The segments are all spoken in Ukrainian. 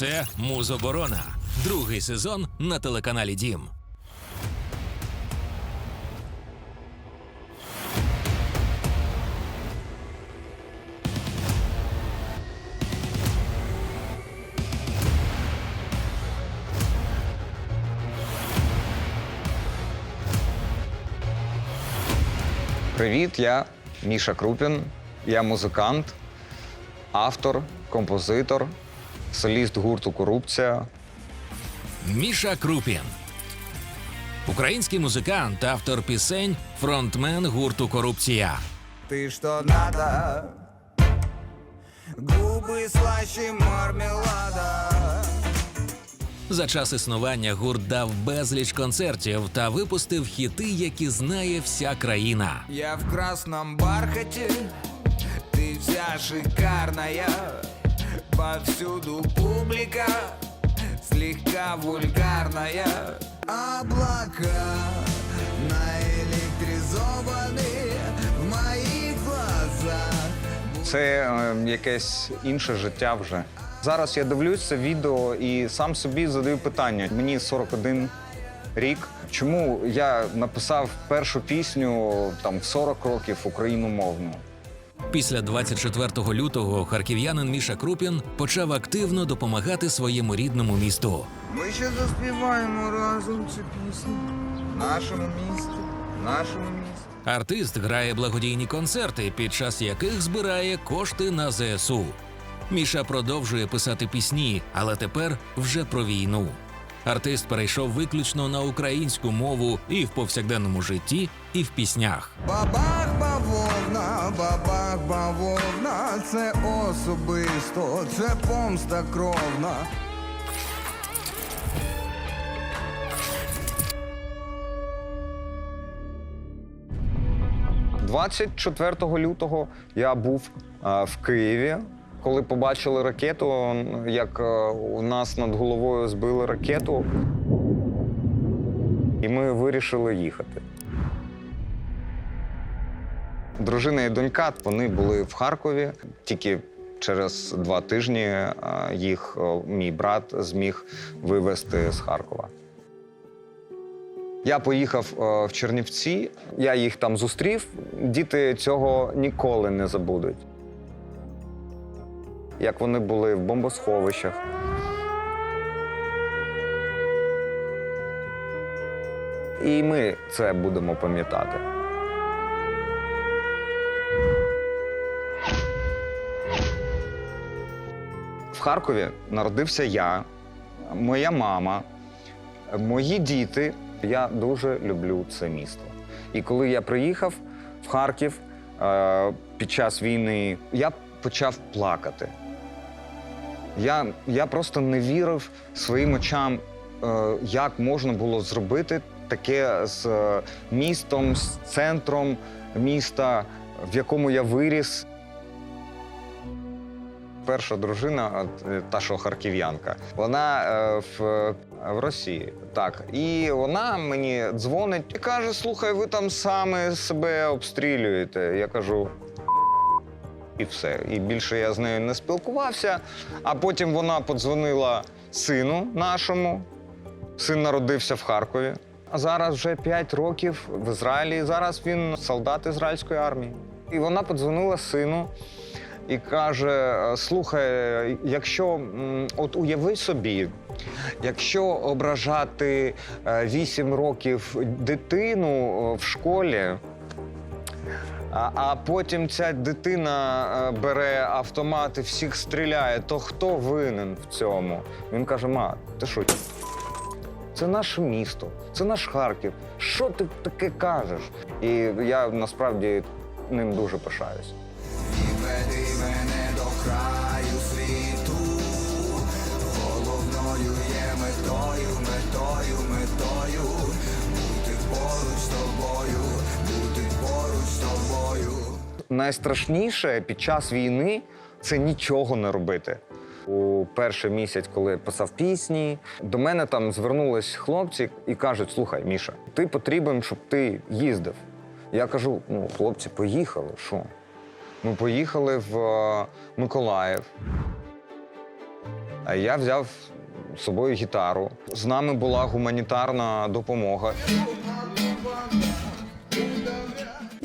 Це Музоборона. Другий сезон на телеканалі Дім. Привіт, я Міша Крупін. Я музикант, автор, композитор, соліст гурту Корупція. Міша Крупін. Український музикант, автор пісень, фронтмен гурту Корупція. Ты что надо? Губы слаще мармелада. За час існування гурт дав безліч концертів та випустив хіти, які знає вся країна. Я в красном бархате, ты вся шикарная. Повсюду публика, слегка вульгарная. Облака наэлектризованы в моих глазах. Це е, якесь інше життя вже. Зараз я дивлюсь це відео і сам собі задаю питання. Мені 41 рік. Чому я написав першу пісню там в 40 років україномовну? Після 24 лютого харків'янин Міша Крупін почав активно допомагати своєму рідному місту. Ми ще заспіваємо разом цю пісню в нашому місті, нашому місті. Артист грає благодійні концерти, під час яких збирає кошти на ЗСУ. Міша продовжує писати пісні, але тепер вже про війну. Артист перейшов виключно на українську мову і в повсякденному житті, і в піснях. Бабах бавовна, бабах бавовна, це особисто, це помста кровна. 24 лютого я був е, в Києві. Коли побачили ракету, як е, у нас над головою збили ракету, і ми вирішили їхати. Дружина і донька вони були в Харкові. Тільки через два тижні е, їх е, мій брат зміг вивезти з Харкова. Я поїхав в Чернівці, я їх там зустрів. Діти цього ніколи не забудуть. Як вони були в бомбосховищах. І ми це будемо пам'ятати. В Харкові народився я, моя мама, мої діти. Я дуже люблю це місто. І коли я приїхав в Харків е, під час війни, я почав плакати. Я, я просто не вірив своїм очам, е, як можна було зробити таке з е, містом, з центром міста, в якому я виріс. Перша дружина, е, та що харків'янка, вона е, в, в Росії. Так. І вона мені дзвонить і каже: слухай, ви там саме себе обстрілюєте. Я кажу. І все. І більше я з нею не спілкувався. А потім вона подзвонила сину нашому. Син народився в Харкові. А зараз вже 5 років в Ізраїлі. Зараз він солдат ізраїльської армії. І вона подзвонила сину і каже: слухай, якщо от уяви собі, якщо ображати 8 років дитину е, в школі. А, а потім ця дитина е, бере автомат і всіх стріляє, то хто винен в цьому? Він каже: Ма, ти що? Це наше місто, це наш Харків. Що ти таке кажеш? І я насправді ним дуже пишаюсь. Найстрашніше під час війни це нічого не робити. У перший місяць, коли я писав пісні, до мене там звернулись хлопці і кажуть: слухай, Міша, ти потрібен, щоб ти їздив. Я кажу: ну, хлопці, поїхали. Що? Ми поїхали в е, Миколаїв. А я взяв з собою гітару. З нами була гуманітарна допомога.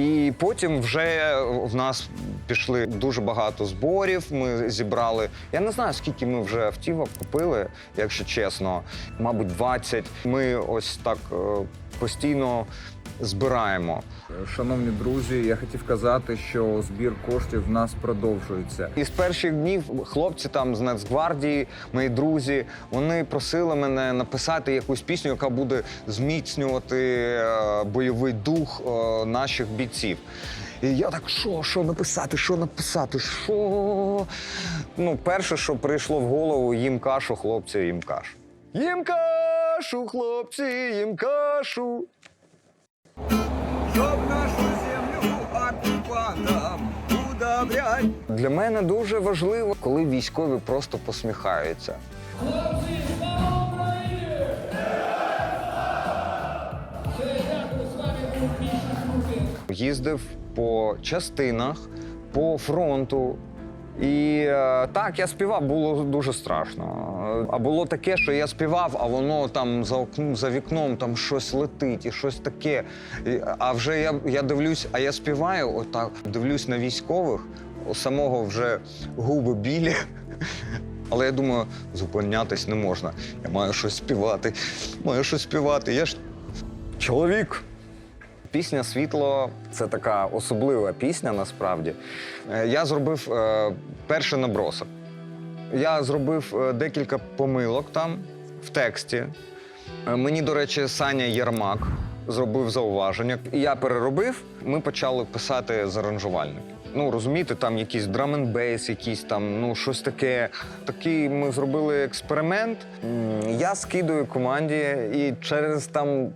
І потім вже в нас пішли дуже багато зборів. Ми зібрали. Я не знаю, скільки ми вже автівок купили, якщо чесно, мабуть, 20. Ми ось так е, постійно збираємо. Шановні друзі, я хотів казати, що збір коштів в нас продовжується. І з перших днів хлопці там з Нацгвардії, мої друзі, вони просили мене написати якусь пісню, яка буде зміцнювати е, бойовий дух е, наших бійців. І я так, що, що написати, що написати, що? Ну, перше, що прийшло в голову, їм кашу, хлопці, їм кашу. Їм кашу, хлопці, їм кашу. Для мене дуже важливо, коли військові просто посміхаються. Їздив по частинах, по фронту. І е, так, я співав, було дуже страшно. А було таке, що я співав, а воно там за окном, за вікном там щось летить і щось таке. А вже я, я дивлюсь, а я співаю, отак дивлюсь на військових, у самого вже губи білі. Але я думаю, зупинятись не можна. Я маю щось співати, маю щось співати. Я ж чоловік. Пісня Світло це така особлива пісня насправді. Е, Я зробив е, перший набросок. Я зробив е, декілька помилок там в тексті. Мені, до речі, Саня Єрмак зробив зауваження. Я переробив, ми почали писати з аранжувальників. Ну, розумієте, там якийсь драм-н-бейс, якийсь там, ну, щось таке. Такий ми зробили експеримент. Я скидую команді, і через там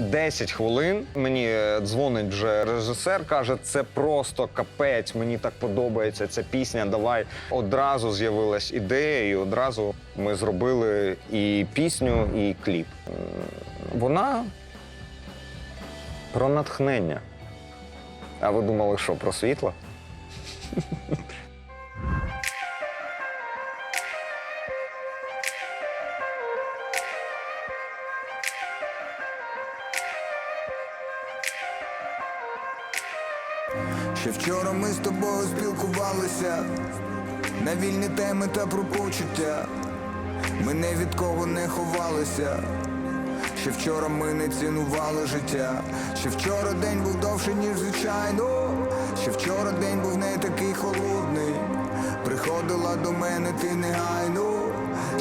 10 хвилин мені е, дзвонить вже режисер, каже, це просто капець, мені так подобається ця пісня. Давай одразу з'явилась ідея, і одразу ми зробили і пісню, і кліп. Вона про натхнення. А ви думали, що про світло? Ще вчора ми з тобою спілкувалися на вільні теми та про почуття. Ми не від кого не ховалися. Ще вчора ми не цінували життя. Ще вчора день був довший, ніж звичайно. Ще вчора день був не такий холодний. Приходила до мене ти негайно.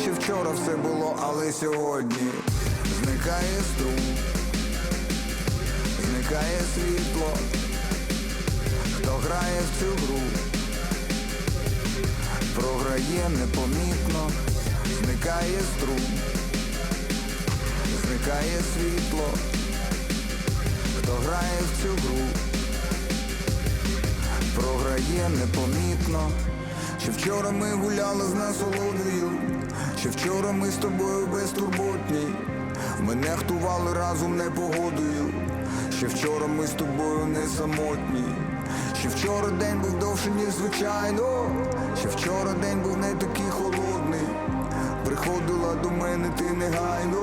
Ще вчора все було, але сьогодні зникає струм, зникає світло. Хто грає в цю гру, програє непомітно, зникає струм, зникає світло, хто грає в цю гру, програє непомітно. Ще вчора ми гуляли з насолодою, ще вчора ми з тобою безтурботні, ми нехтували разом непогодою. Ще вчора ми з тобою не самотні. Ще вчора день був довший, ніж звичайно. Ще вчора день був не такий холодний. Приходила до мене ти негайно.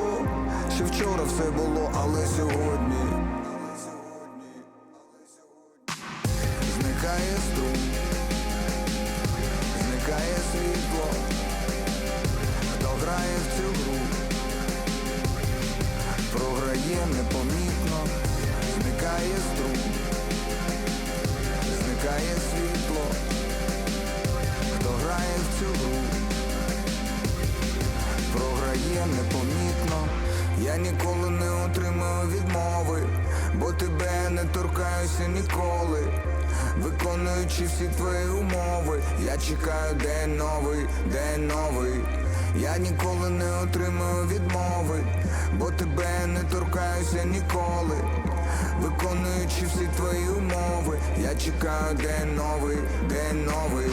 Ще вчора все було, але сьогодні. Зникає струм, зникає світло. Хто грає в цю гру, програє непомітно, зникає струм, зникає світло, хто грає в цю гру, програє непомітно, я ніколи не отримаю відмови, бо тебе не торкаюся ніколи. Виконуючи всі твої умови, я чекаю день новий, день новий. Я ніколи не отримаю відмови, бо тебе не торкаюся ніколи. Виконуючи всі твої умови, я чекаю день новий, день новий.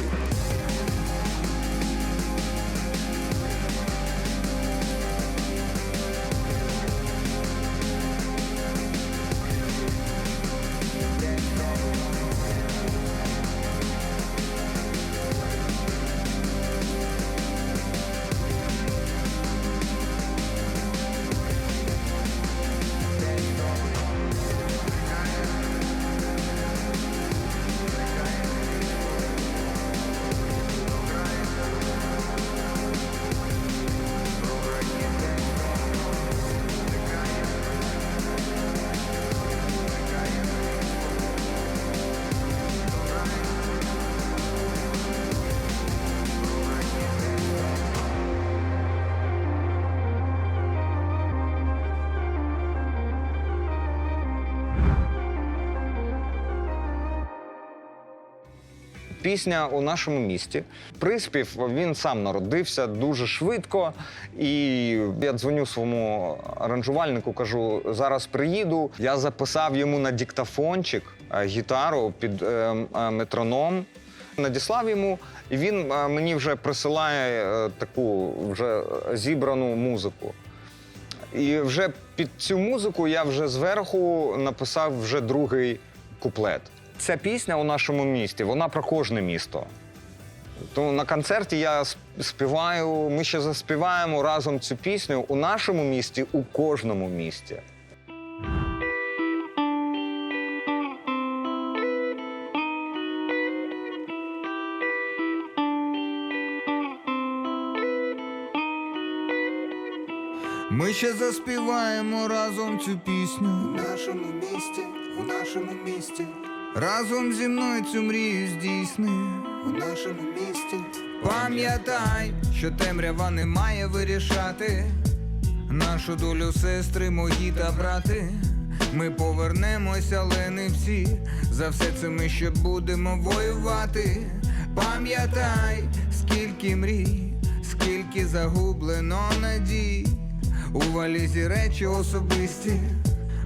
Пісня у нашому місті. Приспів він сам народився дуже швидко. І я дзвоню своєму аранжувальнику, кажу: зараз приїду. Я записав йому на диктофончик е, гітару під е, е, метроном. Надіслав йому, і він мені вже присилає таку вже зібрану музику. І вже під цю музику я вже зверху написав вже другий куплет. Ця пісня у нашому місті, вона про кожне місто. То на концерті я співаю, ми ще заспіваємо разом цю пісню у нашому місті, у кожному місті. Ми ще заспіваємо разом цю пісню у нашому місті, у нашому місті. Разом зі мною цю мрію здійсни у нашому місті. Пам'ятай, що темрява не має вирішати. Нашу долю сестри, мої та брати. Ми повернемося, але не всі. За все це ми ще будемо воювати. Пам'ятай, скільки мрій, скільки загублено надій. У валізі речі особисті.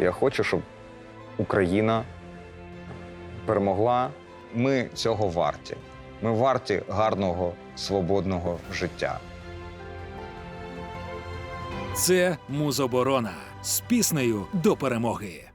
Я хочу, щоб Україна перемогла. Ми цього варті. Ми варті гарного, свободного життя. Це Музоборона з піснею до перемоги.